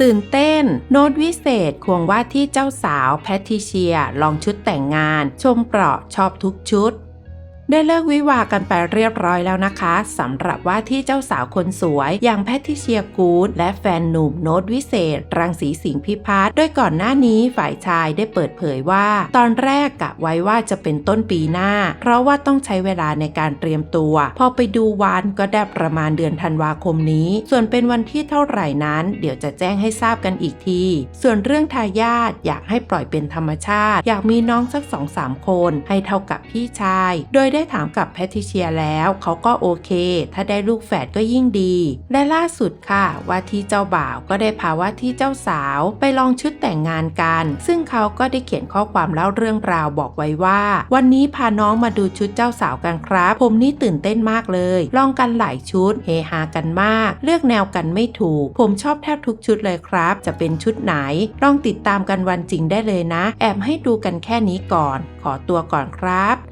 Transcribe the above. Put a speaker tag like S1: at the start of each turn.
S1: ตื่นเต้น โน้ตวิเศษควงว่าที่เจ้าสาวแพทติเชียลองชุดแต่งงาน ชมเปราะชอบทุกชุด ได้เลิกวิวากันไปเรียบร้อยแล้วนะคะสำหรับว่าที่เจ้าสาวคนสวย อย่างแพทิเชียกูดและแฟนหนุ่มโน้ตวิเศษ รังสีสิงห์พิพัฒน์โดยก่อนหน้านี้ฝ่ายชายได้เปิดเผยว่า ตอนแรกกะไว้ว่าจะเป็นต้นปีหน้า เพราะว่าต้องใช้เวลาในการเตรียมตัว พอไปดูวันก็ได้ประมาณเดือนธันวาคมนี้ ส่วนเป็นวันที่เท่าไหร่นั้น เดี๋ยวจะแจ้งให้ทราบกันอีกที ส่วนเรื่องทายาทอยากให้ปล่อยเป็นธรรมชาติ อยากมีน้องสักสองสามคน ให้เท่ากับพี่ชาย โดยได้ถามกับแพทริเชียแล้ว เขาก็โอเค ถ้าได้ลูกแฝดก็ยิ่งดี และล่าสุดค่ะว่าที่เจ้าบ่าวก็ได้พาว่าที่เจ้าสาวไปลองชุดแต่งงานกัน ซึ่งเขาก็ได้เขียนข้อความเล่าเรื่องราวบอกไว้ว่า วันนี้พาน้องมาดูชุดเจ้าสาวกันครับ ผมนี่ตื่นเต้นมากเลย ลองกันหลายชุดเฮฮากันมาก เลือกแนวกันไม่ถูก ผมชอบแทบทุกชุดเลยครับ จะเป็นชุดไหน ลองติดตามกันวันจริงได้เลยนะ แอบให้ดูกันแค่นี้ก่อน ขอตัวก่อนครับ